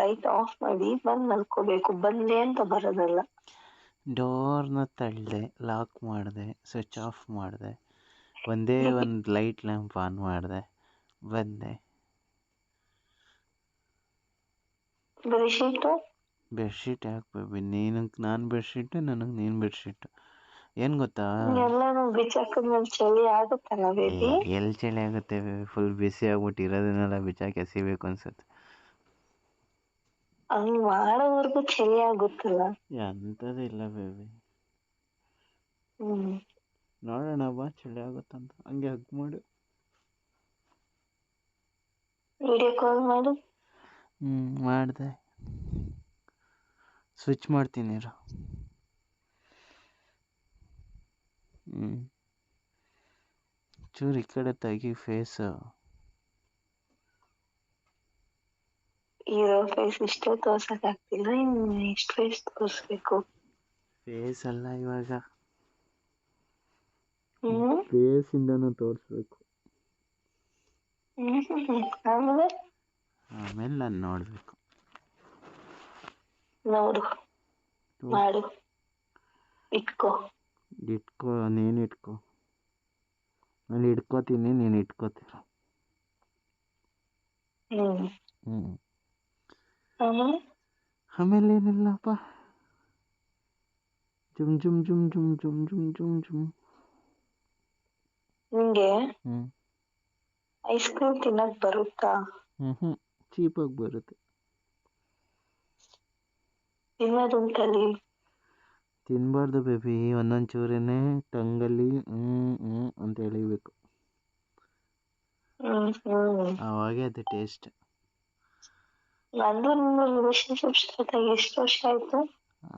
Light off ಮಾಡಿ ಬಂದ್ ಮಲ್ಕೋಬೇಕು. ಬಂದೆ ಅಂತ ಬರೋದಲ್ಲ. ಡೋರ್ನ ತಳ್ಳದೆ ಲಾಕ್ ಮಾಡಿದೆ ಸ್ವಿಚ್ ಆಫ್ ಮಾಡಿದೆ. ಒಂದೇ ಒಂದು ಲೈಟ್ ಲ್ಯಾಂಪ್ ಆನ್ ಮಾಡಿದೆ. ಬಂದೆ. ಬೆಡ್ಶೀಟು ಬೆಡ್ಶೀಟ್ ಯಾಕೆ ಬೇಬಿ ನೀನು ನಾನು ಬೆಡ್ಶೀಟ್ ನನಗೆ ನೀನು ಬೆಡ್ಶೀಟ್ ಏನು ಗೊತ್ತಾ? ಎಲ್ಲಾನು ಬಿಚ್ಚಾಕಿದ್ಮೇಲೆ ಚಳಿ ಆಗುತ್ತಲ್ಲ ಬೇಬಿ ಎಲ್ಲಿ ಚಳಿ ಆಗುತ್ತೆ ಫುಲ್ ಬಿಸಿ ಆಗ್ಬಿಟ್ಟು ಇರೋದನ್ನೆಲ್ಲ ಬಿಚ್ಚಾಕಿ ಎಸಿಬೇಕು ಅನ್ಸುತ್ತೆ. ಹಂಗ್ ಸರಿಯಾಗಿ ಚಳಿ ಆಗುತ್ತಲ್ಲ? ಇಲ್ಲ ಬೇಬಿ ಹ್ಮ್. ನೋಡೋಣ ಬಾ ಚಳಿ ಆಗುತ್ತಂತ. ಹಂಗೆ ಹಗ್ ಮಾಡು. ವಿಡಿಯೋ ಕಾಲ್ ಮಾಡು. ಹ್ಞೂ ಮಾಡಿದೆ. ಸ್ವಿಚ್ ಮಾಡ್ತೀನಿ ಇರು. ಹ್ಞೂ ಚೂರು ಈ ಕಡೆ ತೆಗಿ ಫೇಸು ಇರೋ ಫೇಸ್ ಇಷ್ಟೇ ತೋರ್ಸಕ್ ಆಗ್ತಿಲ್ಲ ಇನ್ನು ಎಷ್ಟು ಫೇಸ್ ತೋರ್ಸ್ಬೇಕು ಫೇಸ್ ಅಲ್ಲ ಇವಾಗ ಹ್ಮ್ ಫೇಸಿಂದನೂ ತೋರಿಸ್ಬೇಕು. ಆಮೇಲೆ ಆಮೇಲೆ ನಾನು ನೋಡಬೇಕು ನೋಡು ಮಾಡು ಇಟ್ಕೋ ಇಟ್ಕೋ ನೀನು ಇಟ್ಕೋ ನಾನು ಇಟ್ಕೋತೀನಿ ನೀನು ಇಟ್ಕೋತೀರ ಹ್ಞೂ ಆಮೇಲೆ ಆಮೇಲೆ ಏನಿಲ್ಲಪ್ಪ ಜುಮ್ ಜುಮ್ ಜುಮ್ ಜುಮ್ ಜುಮ್ ಜುಮ್ ಜುಮ್ ಜುಮ್. ನಿಂಗೆ ಐಸ್ ಕ್ರೀಮ್ ತಿನ್ನಕ್ ಬರುತ್ತಾ? ಹ್ಮ್ ಹ್ಞೂ ಚೀಪಾಗಿ ಬರುತ್ತೆ. ತಿನ್ನೋದನ್ ಕಲಿ ತಿನ್ಬಾರ್ದು ಬೇಬಿ ಒಂದೊಂದು ಚೂರೇನೆ ಟಂಗಲ್ಲಿ ಹ್ಮ್ ಹ್ಮ್ ಅಂತ ಎಳಿಬೇಕು. ಹ್ಮ್ ಹ್ಮ್. ಆವಾಗೇ ಅದು ಟೇಸ್ಟ್ ನಂದು ನಿಮ್ದು ರಿಲೇಶನ್ಶಿಪ್ ಸ್ಟಾರ್ಟ್ ಆಗಿ ಎಷ್ಟು ವರ್ಷ ಆಯ್ತು?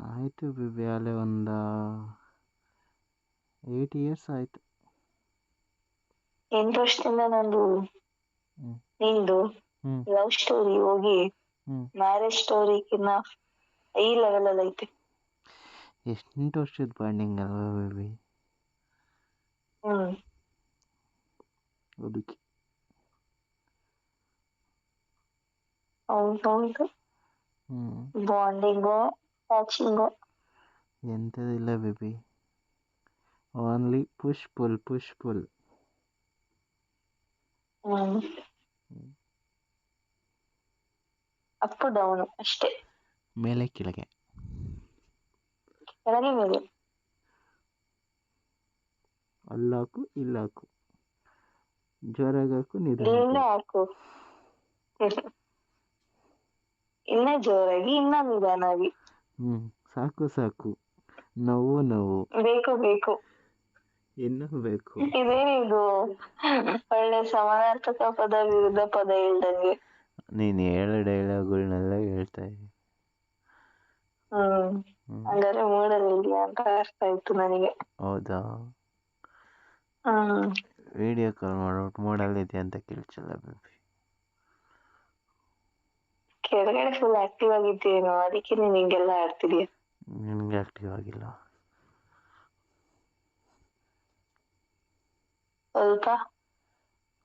ಆಯಿತು ಬೇಬಿ ಅಲ್ಲೇ ಒಂದು ಏಯ್ಟ್ ಇಯರ್ಸ್ ಆಯಿತು. ಎಂಟು ವರ್ಷದಿಂದ ನಂದು ನಿಂದು ಲವ್ ಸ್ಟೋರಿ ಹೋಗಿ ಹ್ಞೂ ಮ್ಯಾರೇಜ್ ಸ್ಟೋರಿಗಿನ್ನ ಈ ಲೆವೆಲ್ ಅಲ್ಲಿ ಐತೆ. ಎಷ್ಟು ವರ್ಷದ ಬಾಂಡಿಂಗ್ ಅಲ್ವಾ ಬಿಬಿ ಹ್ಮ್. ಅದಕ್ಕೆ. ಹೌದೌದು ಹ್ಞೂ bonding watching ಎಂಥದಿಲ್ಲ baby only push pull push pull hmm up down ಅಷ್ಟೇ ಮೇಲೆ ಕೆಳಗೆ ಕೆಳಗೆ ಮೇಲೆ ಅಲ್ಲಾಕು ಇಲ್ಲಾಕು ಜೋರಾಗಿ ಹಾಕು ನಿಧಾನ ಇಲ್ಲೇ ಹಾಕು ಇನ್ನ ಜೋರಾಗಿ ಇನ್ನ ನಿಧಾನಾಗಿ ಹ್ಮ್ ಸಾಕು ಸಾಕು. ನೋವು ನೋವು. ಬೇಕು ಬೇಕು. ಇನ್ನು ಬೇಕು. ಇದೇನಿದು ಒಳ್ಳೆ ಸಮಾನಾರ್ಥಕ ಪದ ವಿರುದ್ಧ ಪದ ಇಲ್ದಂಗೆ ನೀನ್ ಹೇಳೋ ಡೈಲಾಗ್ಗಳನ್ನೆಲ್ಲ ಹೇಳ್ತಾ ಇದ್ದೀನಿ ಹ್ಮ್. ಹಂಗಾದ್ರೆ ಹಂಗಾರೆ ಮೂಡಲ್ಲಿ ಇದೆಯಾ ಅಂತ ಅರ್ಥ ಆಯ್ತು ನನಗೆ. ಹೌದಾ? ಹ್ಮ್. ವಿಡಿಯೋ ಕಾಲ್ ಮಾಡ್ಬಿಟ್ಟು ಮೂಡಲ್ಲಿದೆ ಅಂತ ಕೇಳ್ಸಲ್ಲ ಬೇಬಿ. ಕೆಳಗಡೆ ಫುಲ್ ಆಕ್ಟಿವ್ ಆಗಿದ್ದೇನೋ ಅದಕ್ಕೆ ನೀನ್ ಹಿಂಗೆಲ್ಲ ಆಡ್ತಿದ್ಯಾ? ನಿನಗೆ ಆಕ್ಟಿವ್ ಆಗಿಲ್ಲ. ಸ್ವಲ್ಪ?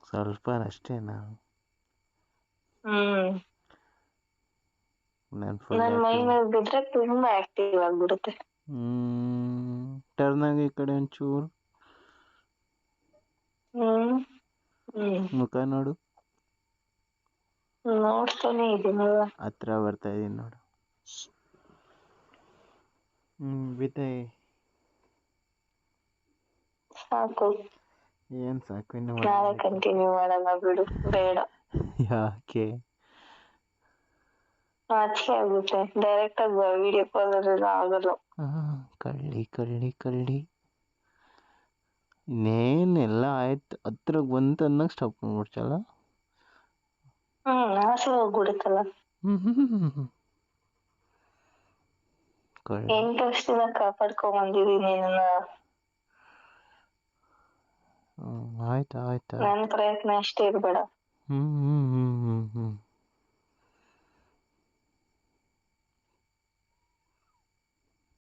ಸ್ವಲ್ಪ ಅಷ್ಟೇನಾ? ಹ್ಮ್. ನಾನು ಫುಲ್ ನನ್ ಮೈ ಮೇಲೆ ಬಿದ್ರೆ ತುಂಬಾ ಆಕ್ಟಿವ್ ಆಗ್ಬಿಡುತ್ತೆ. ಟರ್ನ್ ಆಗಿ ಈ ಕಡೆ ಒಂಚೂರು. ಹ್ಮ್ ಹ್ಮ್. ಮುಖ ನೋಡು. ನೋಡ್ತಾನೆ ಇದೀನಲ್ಲ ಹತ್ರ ಬರ್ತಾ ಇದೀನಿ ನೋಡು. ಹ್ಮ್ ಬಿದ್ದಾಯಿ ಸಾಕು. ಏನ್ ಸಾಕು ಇನ್ನು ನಾಳೆ ಮಾಡ್ಬೇಕು. ಕಂಟಿನ್ಯೂ ಮಾಡೋಣ ಬಿಡು ಬೇಡ. ಯಾಕೆ? ನಾಚಿಕೆ ಆಗುತ್ತೆ ಡೈರೆಕ್ಟ್ ಆಗಿ ವಿಡಿಯೋ ಕಾಲ್ ಆಗಲ್ಲ. ಆ, ಕಳ್ಳಿ ಕಳ್ಳಿ ಕಳ್ಳಿ. ಇನ್ನೇನೆಲ್ಲ ಆಯ್ತು ಹತ್ರಕ್ಕೆ ಬಂತು ಅನ್ನಕ್ಕೆ ಸ್ಟಾಪ್ ಮಾಡ್ಬಿಡ್ತಲ್ಲ ಹ್ಮ್ ಆಸೆ ಹೋಗ್ಬಿಡುತ್ತಲ್ಲ. ಎಂಟು ವರ್ಷದಿಂದ ಕಾಪಾಡ್ಕೊಂಡ್ ಬಂದಿದೀನಿ ನನ್ನ ಆಯ್ತು ಆಯ್ತು. ಪ್ರಯತ್ನ ಅಷ್ಟೇ ಇರ್ಬೇಡ. ಹ್ಮ್ ಹ್ಮ್ ಹ್ಮ್ ಹ್ಮ್ ಹ್ಮ್.